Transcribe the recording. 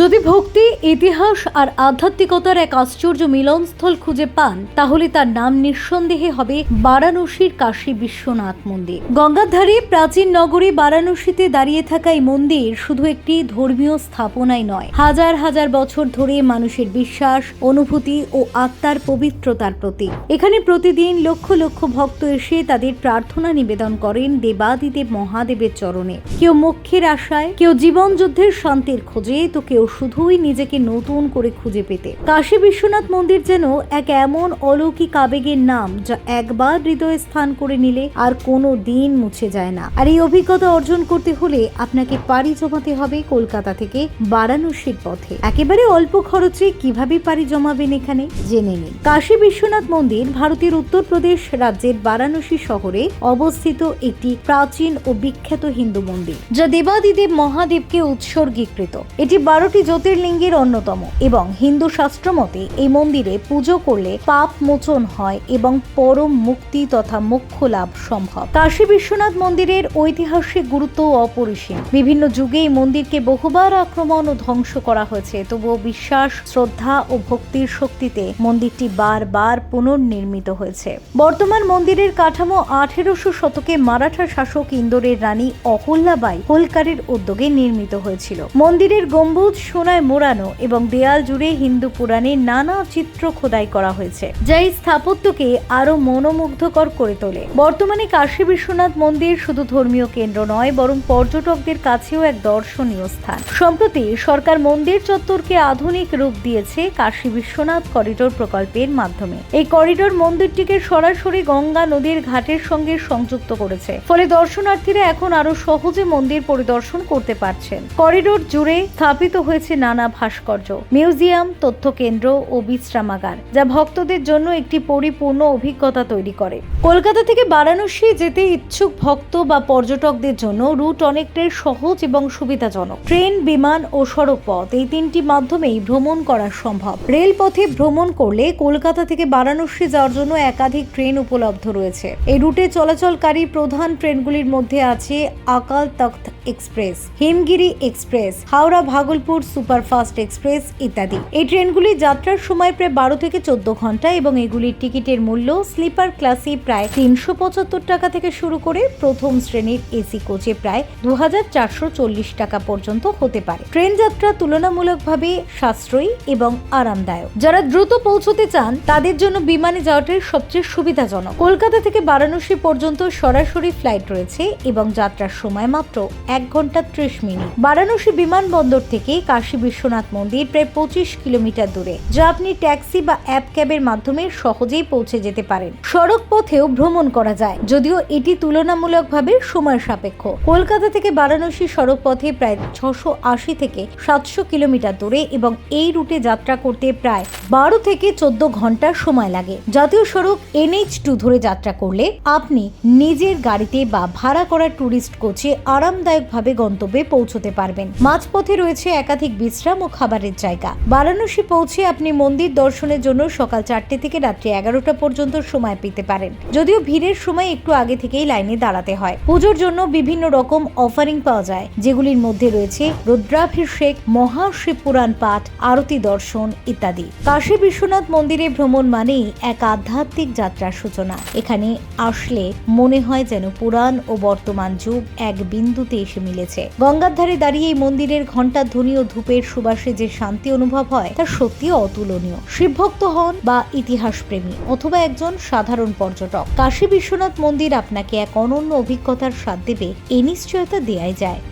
যদি ভক্তি, ইতিহাস আর আধ্যাত্মিকতার এক আশ্চর্য মিলনস্থল খুঁজে পান, তাহলে তার নাম নিঃসন্দেহে হবে বারাণসীর কাশী বিশ্বনাথ মন্দির। গঙ্গার ধারে প্রাচীন নগরী বারাণসীতে দাঁড়িয়ে থাকা এই মন্দির শুধু একটি ধর্মীয় স্থাপনাই নয়। হাজার হাজার বছর ধরে মানুষের বিশ্বাস, অনুভূতি ও আত্মার পবিত্রতার প্রতীক। এখানে প্রতিদিন লক্ষ লক্ষ ভক্ত এসে তাদের প্রার্থনা নিবেদন করেন দেবাদিদেব মহাদেবের চরণে। কেউ মোক্ষের আশায়, কেউ জীবন যুদ্ধের শান্তির খোঁজে, তো কেউ শুধুই নিজেকে নতুন করে খুঁজে পেতে। কাশী বিশ্বনাথ মন্দির যেন এক এমন অলৌকিক আবেগের নাম যা একবার হৃদয়ে স্থান করে নিলে আর কোনো দিন মুছে যায় না। আর এই অভিজ্ঞতা অর্জন করতে হলে আপনাকে পাড়ি জমাতে হবে কলকাতা থেকে বারাণসীর পথে। একেবারে অল্প খরচে কীভাবে পাড়ি জমাবেন এখানে জেনে নিন। কাশী বিশ্বনাথ মন্দির ভারতের উত্তরপ্রদেশ রাজ্যের বারাণসী শহরে অবস্থিত একটি প্রাচীন ও বিখ্যাত হিন্দু মন্দির, যা দেবাদিদেব মহাদেবকে উৎসর্গীকৃত। এটি বারোটি জ্যোতির্লিঙ্গের অন্যতম এবং হিন্দু শাস্ত্র মতে এই মন্দিরে পুজো করলে পাপ মোচন হয় এবং পরম মুক্তি তথা মোক্ষ লাভ সম্ভব। কাশী বিশ্বনাথ মন্দিরের ঐতিহাসিক গুরুত্ব অপরিসীম। বিভিন্ন যুগে এই মন্দিরকে বহুবার আক্রমণ ও ধ্বংস করা হয়েছে। তবুও বিশ্বাস, শ্রদ্ধা ও ভক্তির শক্তিতে মন্দিরটি বারবার পুনর্নির্মিত হয়েছে। বর্তমান মন্দিরের কাঠামো আঠেরোশো শতকে মারাঠা শাসক ইন্দোরের রানী অহল্যাবাই হোলকারের উদ্যোগে নির্মিত হয়েছিল। মন্দিরের গম্বুজ সোনায় মোড়ানো এবং দেয়াল জুড়ে হিন্দু পুরাণে নানা চিত্র খোদাই করা হয়েছে, যা এই স্থাপত্যকে আরও মনোমুগ্ধকর করে তোলে। বর্তমানে কাশী বিশ্বনাথ মন্দির শুধু ধর্মীয় কেন্দ্র নয়, বরং পর্যটকদের কাছেও এক দর্শনীয় স্থান। সম্প্রতি সরকার মন্দির চত্বরকে আধুনিক রূপ দিয়েছে কাশী বিশ্বনাথ করিডোর প্রকল্পের মাধ্যমে। এই করিডোর মন্দিরটিকে সরাসরি গঙ্গা নদীর ঘাটের সঙ্গে সংযুক্ত করেছে, ফলে দর্শনার্থীরা এখন আরও সহজে মন্দির পরিদর্শন করতে পারছেন। করিডোর জুড়ে স্থাপিত হয়েছে নানা ভাস্কর্য, মিউজিয়াম তথ্য কেন্দ্র ও বিশ্রামাগার, যা ভক্তদের জন্য একটি পরিপূর্ণ অভিজ্ঞতা তৈরি করে। কলকাতা থেকে বারাণসী যেতে ইচ্ছুক ভক্ত বা পর্যটকদের জন্য রুট অনেকটাই সহজ এবং সুবিধাজনক। ট্রেন, বিমান ও সড়ক পথ এই তিনটি মাধ্যমেই ভ্রমণ করা সম্ভব। রেলপথে ভ্রমণ করলে কলকাতা থেকে বারাণসী যাওয়ার জন্য একাধিক ট্রেন উপলব্ধ রয়েছে। এই রুটে চলাচলকারী প্রধান ট্রেনগুলির মধ্যে আছে Akal Takht express, Himgiri express, Howrah Bhagalpur superfast express ইত্যাদি। এই ট্রেনগুলি যাত্রার সময় প্রায় বারো থেকে চোদ্দ ঘণ্টা এবং এগুলির টিকিটের মূল্য স্লিপার ক্লাসে প্রায় তিনশো পঁচাত্তর টাকা থেকে শুরু করে প্রথম শ্রেণির এসি কোচে প্রায় দু হাজার চারশো চল্লিশ টাকা পর্যন্ত হতে পারে। ট্রেন যাত্রা তুলনামূলকভাবে সাশ্রয়ী এবং আরামদায়ক। যারা দ্রুত পৌঁছতে চান, তাদের জন্য বিমানে যাওয়াটাই সবচেয়ে সুবিধাজনক। কলকাতা থেকে বারাণসী পর্যন্ত সরাসরি ফ্লাইট রয়েছে এবং যাত্রার সময় মাত্র এক ঘণ্টা ত্রিশ মিনিট। বারাণসী বিমানবন্দর থেকে কাশী বিশ্বনাথ মন্দির প্রায় পঁচিশ কিলোমিটার দূরে, যা আপনি ট্যাক্সি বা অ্যাপ ক্যাবের মাধ্যমে সহজেই পৌঁছে যেতে পারেন। সড়ক পথেও ভ্রমণ করা যায়, যদিও এটি তুলনামূলকভাবে সময় সাপেক্ষ। কলকাতা থেকে বারাণসী সড়ক পথে প্রায় ছশো আশি থেকে সাতশো কিলোমিটার দূরে এবং এই রুটে যাত্রা করতে প্রায় বারো থেকে চোদ্দ ঘণ্টা সময় লাগে। জাতীয় সড়ক এনএইচ টু ধরে যাত্রা করলে আপনি নিজের গাড়িতে বা ভাড়া করা ট্যুরিস্ট কোচে আরামদায়কভাবে গন্তব্যে পৌঁছতে পারবেন। মাঝপথে রয়েছে একাধিক বিশ্রাম ও খাবারের জায়গা। বারাণসী পৌঁছে আপনি মন্দির দর্শনের জন্য সকাল চারটে থেকে রাত্রি এগারোটা পর্যন্ত সময় পেতে পারেন। যদিও ভিড়ের সময় একটু আগে থেকেই লাইনে দাঁড়াতে হয়। পুজোর জন্য বিভিন্ন রকম অফারিং পাওয়া যায়, যেগুলির মধ্যে রয়েছে রুদ্রাভিষেক মহাশিব পুরাণ পাঠ, আরতি দর্শন ইত্যাদি। কাশী বিশ্বনাথ মন্দিরে ভ্রমণ মানেই এক আধ্যাত্মিক যাত্রার সূচনা। এখানে আসলে মনে হয় যেন পুরাণ ও বর্তমান যুগ এক বিন্দুতে এসে মিলেছে। গঙ্গার ধারে দাঁড়িয়ে এই মন্দিরের ঘণ্টা ধ্বনি ও ধূপের সুবাসে যে শান্তি অনুভব হয়, তা সত্যি অতুলনীয়। শিবভক্ত হন বা ইতিহাস প্রেমী অথবা একজন সাধারণ পর্যটক। কাশী বিশ্বনাথ মন্দির আপনাকে এক অনন্য অভিজ্ঞতার স্বাদ দেবে, এ নিশ্চয়তা দেয়াই যায়।